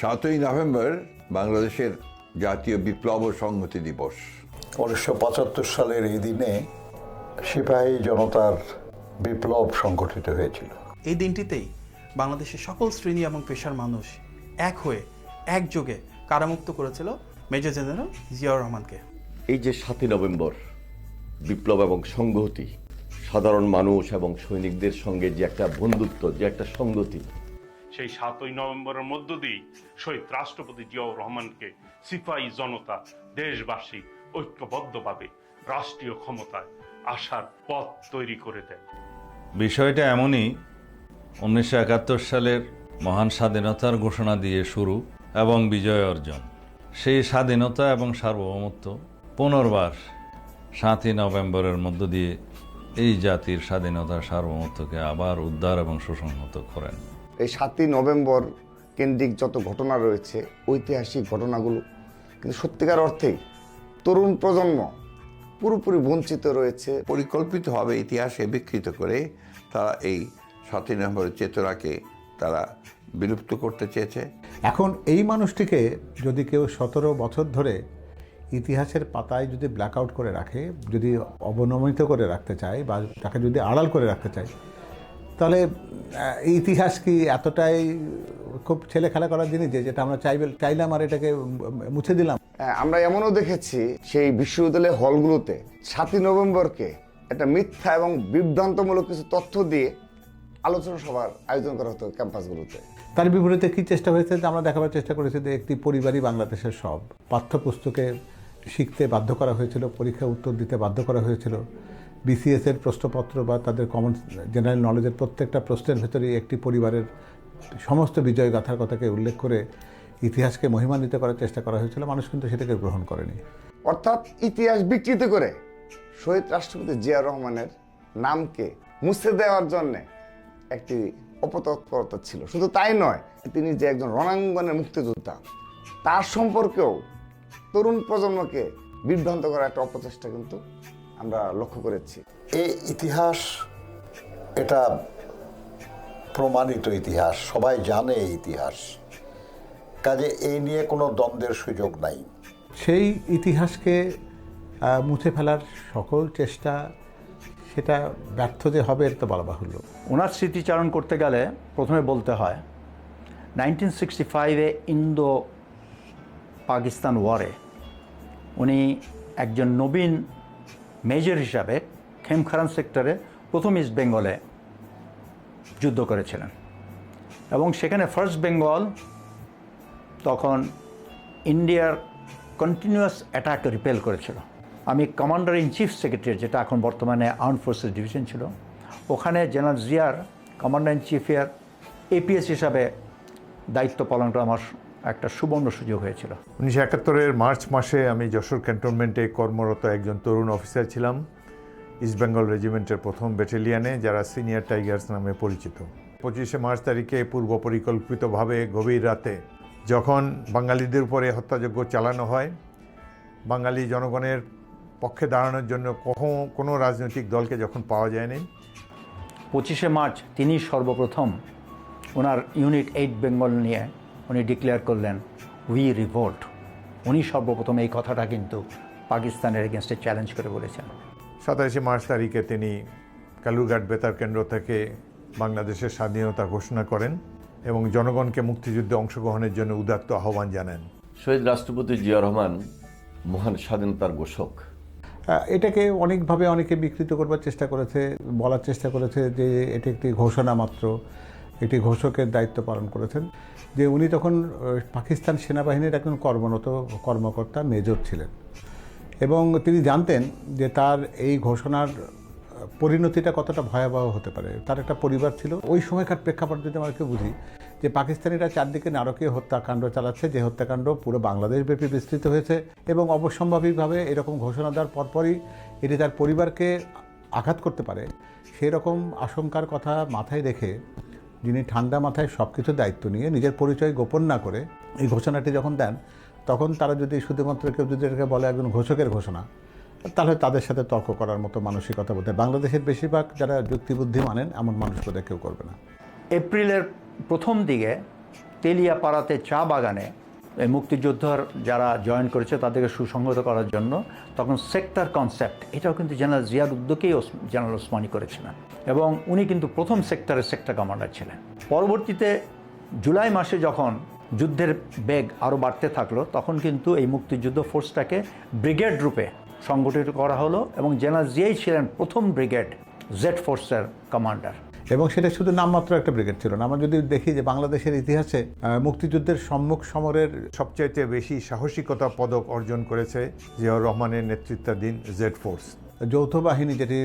সাতই নভেম্বর বাংলাদেশের জাতীয় বিপ্লব ও সংহতি দিবস। উনিশশো পঁচাত্তর সালের এই দিনে সিপাহী জনতার বিপ্লব সংগঠিত হয়েছিল। এই দিনটিতেই বাংলাদেশের সকল শ্রেণি এবং পেশার মানুষ এক হয়ে একযোগে কারামুক্ত করেছিল মেজর জেনারেল জিয়াউর রহমানকে। এই যে সাতই নভেম্বর বিপ্লব এবং সংহতি সাধারণ মানুষ এবং সৈনিকদের সঙ্গে যে একটা বন্ধুত্ব যে একটা সংগতি সেই সাতই নভেম্বরের মধ্য দিয়েই শহীদ রাষ্ট্রপতি জিয়াউর রহমানকে সিপাহী জনতা দেশবাসী ঐক্যবদ্ধভাবে রাষ্ট্রীয় ক্ষমতায় আসার পথ তৈরি করে দেয়। বিষয়টা এমনই, উনিশশো একাত্তর সালের মহান স্বাধীনতার ঘোষণা দিয়ে শুরু এবং বিজয় অর্জন। সেই স্বাধীনতা এবং সার্বভৌমত্ব পুনর্বার সাতই নভেম্বরের মধ্য দিয়ে এই জাতির স্বাধীনতা সার্বভৌমত্বকে আবার উদ্ধার এবং সুসংহত করেন। এই সাতই নভেম্বর কেন্দ্রিক যত ঘটনা রয়েছে ঐতিহাসিক ঘটনাগুলো কিন্তু সত্যিকার অর্থেই তরুণ প্রজন্ম পুরোপুরি বঞ্চিত রয়েছে। পরিকল্পিতভাবে ইতিহাসে বিকৃত করে তারা এই সাতই নভেম্বরের চেতনাকে তারা বিলুপ্ত করতে চেয়েছে। এখন এই মানুষটিকে যদি কেউ সতেরো বছর ধরে ইতিহাসের পাতায় যদি ব্ল্যাক আউট করে রাখে যদি অবনমিত করে রাখতে চায় বা তাকে যদি আড়াল করে রাখতে চায় তাহলে ইতিহাস কি এতটাই খুব ছেলে খেলা করার জিনিস যে যেটা আমরা চাইবে চাইলাম আর এটাকে মুছে দিলাম? হ্যাঁ, আমরা এমনও দেখেছি সেই বিশ্ববিদ্যালয় হলগুলোতে সাতই নভেম্বরকে একটা মিথ্যা এবং বিভ্রান্তমূলক কিছু তথ্য দিয়ে আলোচনা সভার আয়োজন করা হতো ক্যাম্পাসগুলোতে। তার বিপরীতে কী চেষ্টা হয়েছে? যে আমরা দেখাবার চেষ্টা করেছি যে একটি পরিবারই বাংলাদেশের সব। পাঠ্যপুস্তকে শিখতে বাধ্য করা হয়েছিল পরীক্ষা উত্তর দিতে বাধ্য করা হয়েছিল। বিসিএস এর প্রশ্নপত্র বা তাদের কমন জেনারেল নলেজের প্রত্যেকটা প্রশ্নের ভেতরেই একটি পরিবারের সমস্ত বিজয় গাথার কথাকে উল্লেখ করে ইতিহাসকে মহিমান্বিত করার চেষ্টা করা হয়েছিল। মানুষ কিন্তু সেটাকে গ্রহণ করেনি। অর্থাৎ ইতিহাস বিকৃত করে শহীদ রাষ্ট্রপতি জিয়া রহমানের নামকে মুছে দেওয়ার জন্য একটি অপতৎপরতা ছিল। শুধু তাই নয়, তিনি যে একজন রণাঙ্গনের মুক্তিযোদ্ধা, তার সম্পর্কেও তরুণ প্রজন্মকে বিভ্রান্ত করার একটা অপচেষ্টা কিন্তু আমরা লক্ষ্য করেছি। এই ইতিহাস এটা প্রমাণিত ইতিহাস সবাই জানে এই ইতিহাস। কাজে এই নিয়ে কোনো দ্বন্দ্বের সুযোগ নাই। সেই ইতিহাসকে মুছে ফেলার সকল চেষ্টা সেটা ব্যর্থ যে হবে এর তো বলা বাহুল্য ওনার স্মৃতিচারণ করতে গেলে প্রথমে বলতে হয় নাইনটিন সিক্সটি ফাইভে ইন্দো পাকিস্তান ওয়ারে উনি একজন নবীন মেজর হিসাবে খেমখারান সেক্টরে প্রথম ইস্ট বেঙ্গলে যুদ্ধ করেছিলেন। এবং সেখানে ফার্স্ট বেঙ্গল তখন ইন্ডিয়ার কন্টিনিউয়াস অ্যাটাক রিপেল করেছিল। আমি কমান্ডার ইন চিফ সেক্রেটারি, যেটা এখন বর্তমানে আর্ম ফোর্সেস ডিভিশন ছিল, ওখানে জেনারেল জিয়ার, কমান্ডার ইন চিফের এপিএস হিসাবে দায়িত্ব পালন করা আমার একটা সুবর্ণ সুযোগ হয়েছিল। উনিশশো একাত্তরের মার্চ মাসে আমি যশোর ক্যান্টনমেন্টে কর্মরত একজন তরুণ অফিসার ছিলাম ইস্টবেঙ্গল রেজিমেন্টের প্রথম ব্যাটালিয়ানে যারা সিনিয়র টাইগার্স নামে পরিচিত। পঁচিশে মার্চ তারিখে পূর্ব পরিকল্পিতভাবে গভীর রাতে যখন বাঙালিদের উপরে হত্যাযজ্ঞ চালানো হয় বাঙালি জনগণের পক্ষে দাঁড়ানোর জন্য কখনো কোনো রাজনৈতিক দলকে যখন পাওয়া যায়নি পঁচিশে মার্চ তিনি সর্বপ্রথম ওনার ইউনিট এইট বেঙ্গল নিয়ে উনি ডিক্লেয়ার করলেন উই রিভোল্ট উনি সর্বপ্রথম এই কথাটা কিন্তু পাকিস্তানের এগেনস্টে চ্যালেঞ্জ করে বলেছেন। সাতাশে মার্চ তারিখে তিনি কালুরঘাট বেতার কেন্দ্র থেকে বাংলাদেশের স্বাধীনতা ঘোষণা করেন এবং জনগণকে মুক্তিযুদ্ধে অংশগ্রহণের জন্য উদাত্ত আহ্বান জানান। শহীদ রাষ্ট্রপতি জিয়া রহমান মহান স্বাধীনতার ঘোষক। এটাকে অনেকভাবে অনেকে বিকৃত করবার চেষ্টা করেছে বলার চেষ্টা করেছে যে এটি একটি ঘোষণা মাত্র। এটি ঘোষকের দায়িত্ব পালন করেছেন, যে উনি তখন পাকিস্তান সেনাবাহিনীর একজন কর্মরত কর্মকর্তা, মেজর ছিলেন। এবং তিনি জানতেন যে তার এই ঘোষণার পরিণতিটা কতটা ভয়াবহ হতে পারে। তার একটা পরিবার ছিল। ওই সময়কার প্রেক্ষাপট যদি আমাকে বুঝি, যে পাকিস্তানিরা চারদিকে নারকীয় হত্যাকাণ্ড চালাচ্ছে, যে হত্যাকাণ্ড পুরো বাংলাদেশব্যাপী বিস্তৃত হয়েছে, এবং অবশ্যম্ভাবীভাবে এরকম ঘোষণা দেওয়ার পরপরই এটি তার পরিবারকে আঘাত করতে পারে সেই রকম আশঙ্কার কথা মাথায় রেখে যিনি ঠান্ডা মাথায় সব কিছু দায়িত্ব নিয়ে নিজের পরিচয় গোপন না করে এই ঘোষণাটি যখন দেন, তখন তারা যদি শুধুমাত্র কেউ যদি এটাকে বলে একজন ঘোষকের ঘোষণা, তাহলে তাদের সাথে তর্ক করার মতো মানসিকতা বোধ বাংলাদেশের বেশিরভাগ যারা যুক্তিবুদ্ধি মানেন, এমন মানুষ বোধহয় কেউ করবে না। এপ্রিলের প্রথম দিকে তেলিয়াপাড়াতে চা বাগানে এই মুক্তিযোদ্ধার যারা জয়েন করেছে তাদেরকে সুসংগত করার জন্য তখন সেক্টর কনসেপ্ট, এটাও কিন্তু জেনারেল জিয়ার উদ্যোগেই জেনারেল ওসমানী করেছিলেন। এবং উনি কিন্তু প্রথম সেক্টরের সেক্টর কমান্ডার ছিলেন। পরবর্তীতে জুলাই মাসে যখন যুদ্ধের বেগ আরও বাড়তে থাকল, তখন কিন্তু এই মুক্তিযুদ্ধ ফোর্সটাকে ব্রিগেড রূপে সংগঠিত করা হলো এবং জেনারেল জিয়াই ছিলেন প্রথম ব্রিগেড জেড ফোর্সের কমান্ডার। এবং সেটা শুধু নামমাত্র একটা ব্রিগেড ছিল না। আমরা যদি দেখি যে বাংলাদেশের ইতিহাসে মুক্তিযুদ্ধের সম্মুখ সমরের সবচাইতে বেশি সাহসিকতা পদক অর্জন করেছে জিয়াউর রহমানের নেতৃত্বাধীন জেড ফোর্স। যৌথ বাহিনী যেটি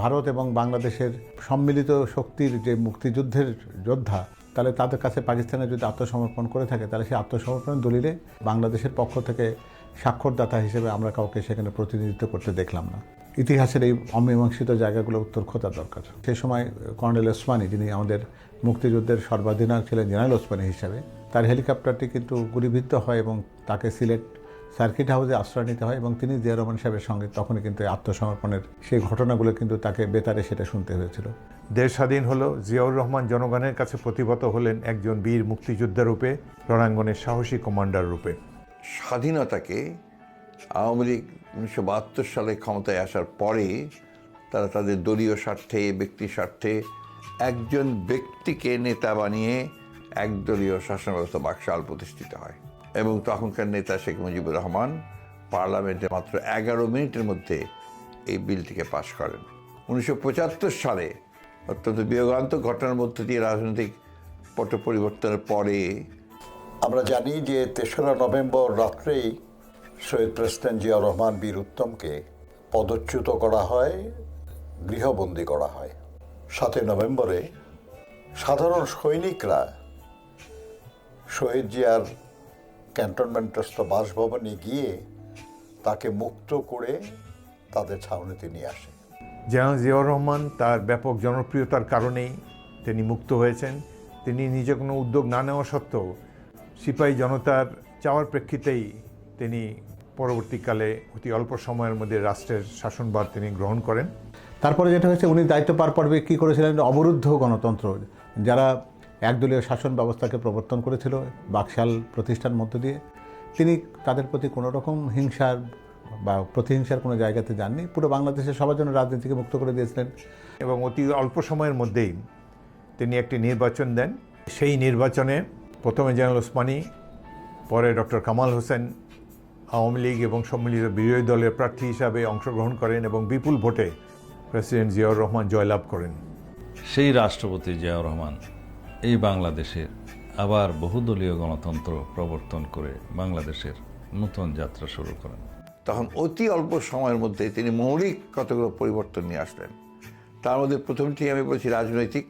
ভারত এবং বাংলাদেশের সম্মিলিত শক্তির যে মুক্তিযুদ্ধের যোদ্ধা, তাহলে তাদের কাছে পাকিস্তানে যদি আত্মসমর্পণ করে থাকে, তাহলে সেই আত্মসমর্পণ দলিলে বাংলাদেশের পক্ষ থেকে স্বাক্ষরদাতা হিসেবে আমরা কাউকে সেখানে প্রতিনিধিত্ব করতে দেখলাম না। ইতিহাসের এই অমীমাংসিত জায়গাগুলো উত্তর খোঁজার দরকার। সেই সময় কর্নেল ওসমানী যিনি আমাদের মুক্তিযুদ্ধের সর্বাধিনায়ক ছিলেন জেনারেল ওসমানী হিসাবে তার হেলিকপ্টারটি কিন্তু গুলিবিদ্ধ হয় এবং তাকে সিলেট সার্কিট হাউসে আশ্রয় নিতে হয় এবং তিনি জিয়া রহমান সাহেবের সঙ্গে তখনই কিন্তু আত্মসমর্পণের সেই ঘটনাগুলো কিন্তু তাকে বেতারে সেটা শুনতে হয়েছিল। দেশ স্বাধীন হলো জিয়াউর রহমান জনগণের কাছে প্রতিভত হলেন একজন বীর মুক্তিযোদ্ধা রূপে রণাঙ্গনের সাহসী কমান্ডার রূপে। স্বাধীনতাকে আওয়ামী লীগ উনিশশো বাহাত্তর সালে ক্ষমতায় আসার পরে তারা তাদের দলীয় স্বার্থে, ব্যক্তি স্বার্থে একজন ব্যক্তিকে নেতা বানিয়ে একদলীয় শাসন ব্যবস্থা বাকশাল প্রতিষ্ঠিত হয়। এবং তখনকার নেতা শেখ মুজিবুর রহমান পার্লামেন্টে মাত্র এগারো মিনিটের মধ্যে এই বিলটিকে পাশ করেন। উনিশশো পঁচাত্তর সালে অত্যন্ত বিয়োগান্ত ঘটনার মধ্য দিয়ে রাজনৈতিক পট পরিবর্তনের পরে আমরা জানি যে তেসরা নভেম্বর রাত্রেই শহীদ প্রেসিডেন্ট জিয়াউর রহমান বীর উত্তমকে পদচ্যুত করা হয়, গৃহবন্দী করা হয়। সাতই নভেম্বরে সাধারণ সৈনিকরা শহীদ জিয়ার ক্যান্টনমেন্টস্থ বাসভবনে গিয়ে তাকে মুক্ত করে তাদের ছাউনিতে নিয়ে আসে। জেনারেল জিয়াউর রহমান তার ব্যাপক জনপ্রিয়তার কারণেই তিনি মুক্ত হয়েছেন। তিনি নিজে কোনো উদ্যোগ না নেওয়া সত্ত্বেও সিপাহী জনতার চাওয়ার প্রেক্ষিতেই তিনি পরবর্তীকালে অতি অল্প সময়ের মধ্যে রাষ্ট্রের শাসনভার তিনি গ্রহণ করেন। তারপরে যেটা হয়েছে উনি দায়িত্ব পার পর্বে কী করেছিলেন? অবরুদ্ধ গণতন্ত্র। যারা একদলীয় শাসন ব্যবস্থাকে প্রবর্তন করেছিল বাকশাল প্রতিষ্ঠান মধ্য দিয়ে তিনি তাদের প্রতি কোনো রকম হিংসার বা প্রতিহিংসার কোনো জায়গাতে যাননি। পুরো বাংলাদেশের সবার জন্য রাজনীতিকে মুক্ত করে দিয়েছিলেন। এবং অতি অল্প সময়ের মধ্যেই তিনি একটি নির্বাচন দেন। সেই নির্বাচনে প্রথমে জেনারেল ওসমানী পরে ডক্টর কামাল হোসেন আওয়ামী লীগ এবং সম্মিলিত বিরোধী দলের প্রার্থী হিসাবে অংশগ্রহণ করেন এবং বিপুল ভোটে প্রেসিডেন্ট জিয়াউর রহমান জয়লাভ করেন। সেই রাষ্ট্রপতি জিয়াউর রহমান এই বাংলাদেশের আবার বহুদলীয় গণতন্ত্র প্রবর্তন করে বাংলাদেশের নতুন যাত্রা শুরু করেন। তখন অতি অল্প সময়ের মধ্যে তিনি মৌলিক কতগুলো পরিবর্তন নিয়ে আসলেন। তার মধ্যে প্রথমটি আমি বলছি রাজনৈতিক।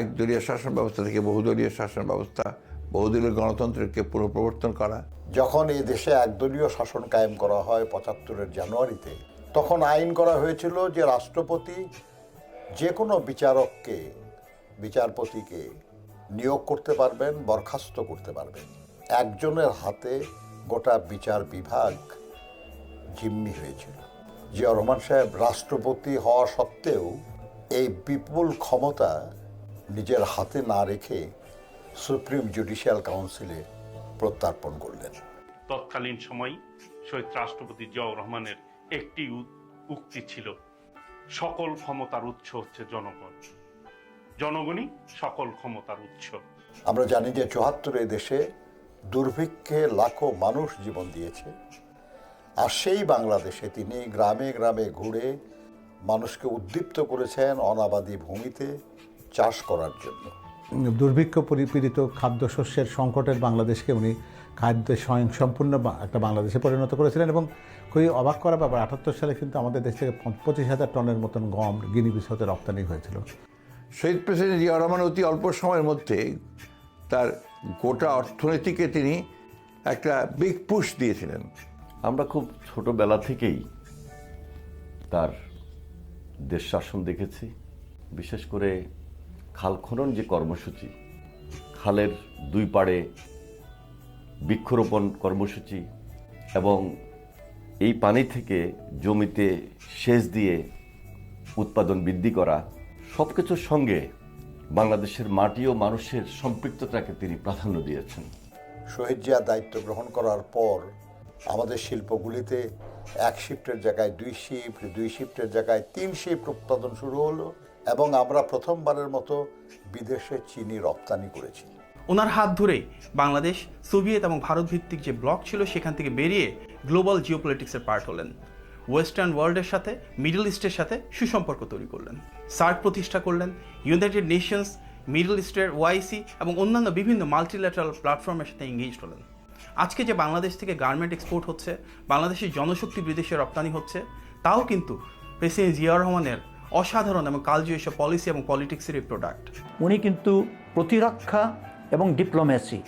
একদলীয় শাসন ব্যবস্থা থেকে বহুদলীয় শাসন ব্যবস্থা বহুদলীয় গণতন্ত্রকে পুনঃপ্রবর্তন করা। যখন এই দেশে একদলীয় শাসন কায়েম করা হয় পঁচাত্তরের জানুয়ারিতে, তখন আইন করা হয়েছিল যে রাষ্ট্রপতি যে কোনো বিচারককে, বিচারপতিকে নিয়োগ করতে পারবেন, বরখাস্ত করতে পারবেন। একজনের হাতে গোটা বিচার বিভাগ জিম্মি হয়েছিল। জিয়া রহমান সাহেব রাষ্ট্রপতি হওয়া সত্ত্বেও এই বিপুল ক্ষমতা নিজের হাতে না রেখে সুপ্রিম জুডিশিয়াল কাউন্সিলে প্রত্যার্পণ করলেন। তৎকালীন সময় শহীদ রাষ্ট্রপতি জিয়াউর রহমানের একটি উক্তি ছিল সকল ক্ষমতার উৎস হচ্ছে জনগণ। জনগণই সকল ক্ষমতার উৎস। আমরা জানি যে চুয়াত্তরে দেশে দুর্ভিক্ষে লাখো মানুষ জীবন দিয়েছে আর সেই বাংলাদেশে তিনি গ্রামে গ্রামে ঘুরে মানুষকে উদ্দীপ্ত করেছেন অনাবাদী ভূমিতে চাষ করার জন্য। দুর্ভিক্ষ পরিপীড়িত খাদ্যশস্যের সংকটের বাংলাদেশকে উনি খাদ্যে স্বয়ংসম্পূর্ণ একটা বাংলাদেশে পরিণত করেছিলেন এবং খুবই অবাক করা ব্যাপার আটাত্তর সালে কিন্তু আমাদের দেশ থেকে পঁচিশ হাজার টনের মতন গম গিনি বিশ্বতে রপ্তানি হয়েছিল। শহীদ প্রেসিডেন্ট জিয়াউর রহমান অতি অল্প সময়ের মধ্যে তার গোটা অর্থনীতিকে তিনি একটা বিগ পুশ দিয়েছিলেন। আমরা খুব ছোটবেলা থেকেই তার দেশ শাসন দেখেছি বিশেষ করে খাল খনন যে কর্মসূচি, খালের দুই পাড়ে বৃক্ষরোপণ কর্মসূচি এবং এই পানি থেকে জমিতে সেচ দিয়ে উৎপাদন বৃদ্ধি করা সব কিছুর সঙ্গে বাংলাদেশের মাটি ও মানুষের সম্পৃক্ততাকে তিনি প্রাধান্য দিয়েছেন। শহীদ জিয়া দায়িত্ব গ্রহণ করার পর আমাদের শিল্পগুলিতে এক শিফটের জায়গায় দুই শিফট দুই শিফটের জায়গায় তিন শিফট উৎপাদন শুরু হলো। এবং আমরা প্রথমবারের মতো বিদেশে চিনি রপ্তানি করেছি। ওনার হাত ধরেই বাংলাদেশ, সোভিয়েত এবং ভারত ভিত্তিক যে ব্লক ছিল সেখান থেকে বেরিয়ে গ্লোবাল জিওপলিটিক্সের পার্ট হলেন। ওয়েস্টার্ন ওয়ার্ল্ডের সাথে, মিডল ইস্টের সাথে সুসম্পর্ক তৈরি করলেন। সার্ক প্রতিষ্ঠা করলেন, ইউনাইটেড নেশনস, মিডল ইস্টের ওয়াইসি এবং অন্যান্য বিভিন্ন মাল্টিল্যাটারাল প্ল্যাটফর্মের সাথে এঙ্গেজ হলেন। আজকে যে বাংলাদেশ থেকে গার্মেন্ট এক্সপোর্ট হচ্ছে, বাংলাদেশের জনশক্তি বিদেশে রপ্তানি হচ্ছে, তাও কিন্তু প্রেসিডেন্ট জিয়া রহমানের অসাধারণ এবং কালজয়ী এসব পলিসি এবং পলিটিক্সেরই প্রোডাক্ট উনি কিন্তু প্রতিরক্ষা এবং ডিপ্লোমেসি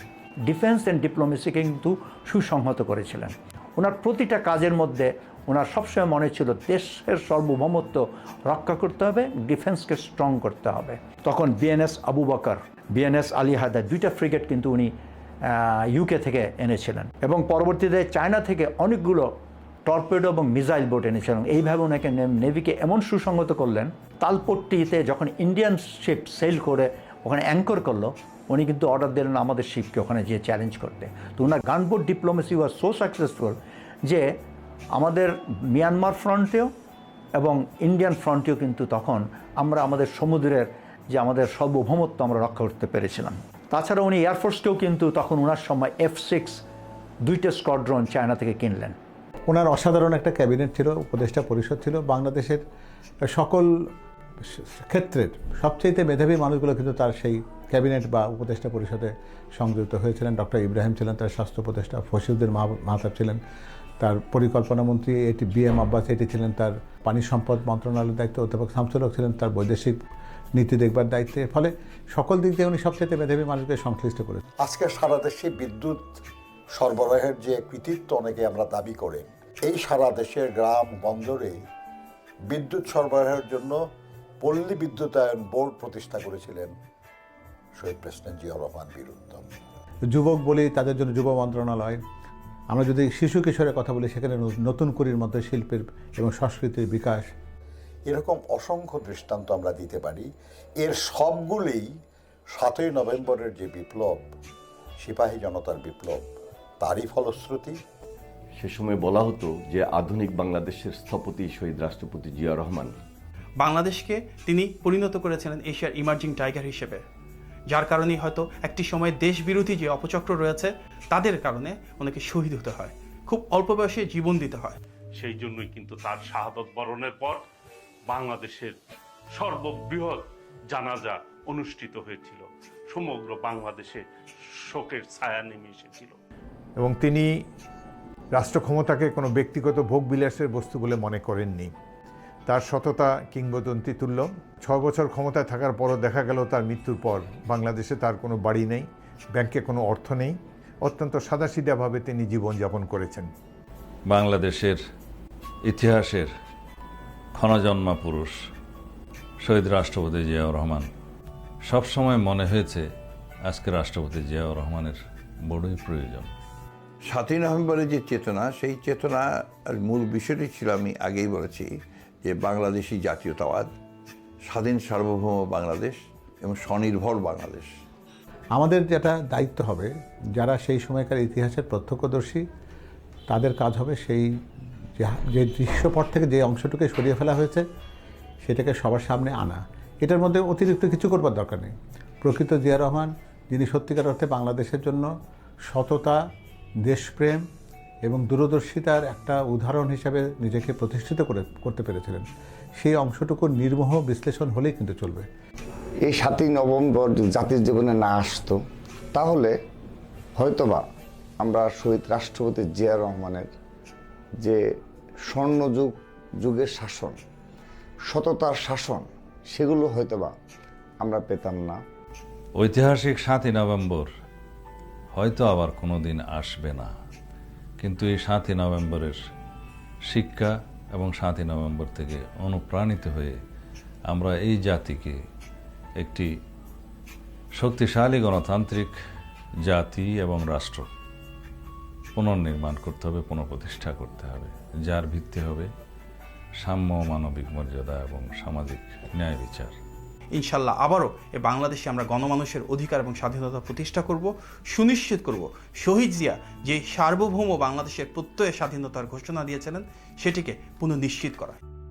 ডিফেন্স অ্যান্ড ডিপ্লোমেসিকে কিন্তু সুসংহত করেছিলেন। ওনার প্রতিটা কাজের মধ্যে ওনার সবসময় মনে ছিল দেশের সার্বভৌমত্ব রক্ষা করতে হবে ডিফেন্সকে স্ট্রং করতে হবে। তখন বিএনএস আবু বকর বিএনএস আলী হায়দার দুইটা ফ্রিগেট কিন্তু উনি ইউকে থেকে এনেছিলেন। এবং পরবর্তীতে চায়না থেকে অনেকগুলো টর্পেডো এবং মিসাইল বোট এনেছিলেন এইভাবে ওনাকে নেভিকে এমন সুসংগত করলেন, তালপট্টিতে যখন ইন্ডিয়ান শিপ সেল করে ওখানে অ্যাঙ্কর করল, উনি কিন্তু অর্ডার দিলেন আমাদের শিপকে ওখানে গিয়ে চ্যালেঞ্জ করতে। তো ওনার gunboat diplomacy was so successful যে আমাদের মিয়ানমার ফ্রন্টেও এবং ইন্ডিয়ান ফ্রন্টেও কিন্তু তখন আমরা আমাদের সমুদ্রের যে আমাদের সর্বভৌমত্ব আমরা রক্ষা করতে পেরেছিলাম। তাছাড়া উনি এয়ারফোর্সকেও কিন্তু তখন ওনার সময় এফ সিক্স দুইটা স্কোয়াড্রন চায়না থেকে কিনলেন। ওনার অসাধারণ একটা ক্যাবিনেট ছিল, উপদেষ্টা পরিষদ ছিল। বাংলাদেশের সকল ক্ষেত্রের সবচেয়ে মেধাবী মানুষগুলো কিন্তু তার সেই ক্যাবিনেট বা উপদেষ্টা পরিষদে সংযুক্ত হয়েছিলেন। ডক্টর ইব্রাহিম ছিলেন, তার স্বাস্থ্য উপদেষ্টা ফসিউদ্দিন মাহতাব ছিলেন। তার পরিকল্পনা মন্ত্রী এটি বি এম আব্বাস, এটি ছিলেন তার পানি সম্পদ মন্ত্রণালয়ের দায়িত্ব। অধ্যাপক শামসুল ছিলেন তার বৈদেশিক নীতি দেখবার দায়িত্বে ফলে সকল দিক দিয়ে উনি সবচেয়ে মেধাবী মানুষকে সংশ্লিষ্ট করেছেন। আজকে সারা দেশে বিদ্যুৎ সরবরাহের যে কৃতিত্ব অনেকে আমরা দাবি করে এই সারা দেশের গ্রাম বন্দরে বিদ্যুৎ সরবরাহের জন্য পল্লী বিদ্যুতায়ন বোর্ড প্রতিষ্ঠা করেছিলেন শহীদ প্রেসিডেন্ট জিয়া রহমান বীর উত্তম। যুবক বলি তাদের জন্য যুব মন্ত্রণালয়। আমরা যদি শিশু কিশোরের কথা বলি সেখানে নতুন করির মধ্যে শিল্পের এবং সংস্কৃতির বিকাশ। এরকম অসংখ্য দৃষ্টান্ত আমরা দিতে পারি। এর সবগুলোই সাতই নভেম্বরের যে বিপ্লব সিপাহী জনতার বিপ্লব তারই ফলশ্রুতি? সে সময় বলা হতো যে আধুনিক বাংলাদেশের স্থপতি শহীদ রাষ্ট্রপতি জিয়া রহমান। বাংলাদেশকে তিনি পরিণত করেছিলেন এশিয়ার ইমার্জিং টাইগার হিসেবে। যার কারণেই হয়তো একটি সময় দেশ বিরোধী যে অপচক্র রয়েছে তাদের কারণে ওনাকে শহীদ হতে হয়। খুব অল্প বয়সে জীবন দিতে হয়। সেই জন্যই কিন্তু তার শাহাদত বরণের পর বাংলাদেশের সর্ববৃহৎ জানাজা অনুষ্ঠিত হয়েছিল। সমগ্র বাংলাদেশে শোকের ছায়া নেমে এসেছিল। এবং তিনি রাষ্ট্র ক্ষমতাকে কোনো ব্যক্তিগত ভোগবিলাসের বস্তু বলে মনে করেননি। তার সততা কিংবদন্তি তুল্য। ছ বছর ক্ষমতায় থাকার পরও দেখা গেল তার মৃত্যুর পর। বাংলাদেশে তার কোনো বাড়ি নেই, ব্যাংকে কোনো অর্থ নেই। অত্যন্ত সাদাসিধাভাবে তিনি জীবনযাপন করেছেন। বাংলাদেশের ইতিহাসের ক্ষণজন্মা পুরুষ শহীদ রাষ্ট্রপতি জিয়াউর রহমান। সবসময় মনে হয়েছে আজকে রাষ্ট্রপতি জিয়াউর রহমানের বড়ই প্রয়োজন। সাতই নভেম্বরের যে চেতনা, সেই চেতনা মূল বিষয়টি ছিল আমি আগেই বলেছি যে বাংলাদেশি জাতীয়তাবাদ, স্বাধীন সার্বভৌম বাংলাদেশ এবং স্বনির্ভর বাংলাদেশ। আমাদের যেটা দায়িত্ব হবে, যারা সেই সময়কার ইতিহাসের প্রত্যক্ষদর্শী, তাদের কাজ হবে সেই যে দৃশ্যপট থেকে যে অংশটুকে সরিয়ে ফেলা হয়েছে, সেটাকে সবার সামনে আনা। এটার মধ্যে অতিরিক্ত কিছু করবার দরকার নেই। প্রকৃত জিয়া রহমান, যিনি সত্যিকার অর্থে বাংলাদেশের জন্য সততা দেশপ্রেম এবং দূরদর্শিতার একটা উদাহরণ হিসাবে নিজেকে প্রতিষ্ঠিত করে করতে পেরেছিলেন। সেই অংশটুকু নির্মোহ বিশ্লেষণ হলেই কিন্তু চলবে। এই সাতই নভেম্বর জাতির জীবনে না আসতো তাহলে হয়তোবা আমরা শহীদ রাষ্ট্রপতি জিয়া রহমানের যে স্বর্ণযুগ যুগের শাসন সততার শাসন সেগুলো হয়তোবা আমরা পেতাম না। ঐতিহাসিক সাতই নভেম্বর হয়তো আবার কোনো দিন আসবে না। কিন্তু এই সাতই নভেম্বরের শিক্ষা এবং সাতই নভেম্বর থেকে অনুপ্রাণিত হয়ে আমরা এই জাতিকে একটি শক্তিশালী গণতান্ত্রিক জাতি এবং রাষ্ট্র পুনর্নির্মাণ করতে হবে, পুনঃপ্রতিষ্ঠা করতে হবে, যার ভিত্তি হবে সাম্য মানবিক মর্যাদা এবং সামাজিক ন্যায় বিচার। ইনশাল্লাহ আবারও এ বাংলাদেশে আমরা গণমানুষের অধিকার এবং স্বাধীনতা প্রতিষ্ঠা করব, সুনিশ্চিত করব। শহীদ জিয়া যে সার্বভৌম বাংলাদেশের প্রত্যয়ে স্বাধীনতার ঘোষণা দিয়েছিলেন, সেটিকে পুনঃনিশ্চিত করা।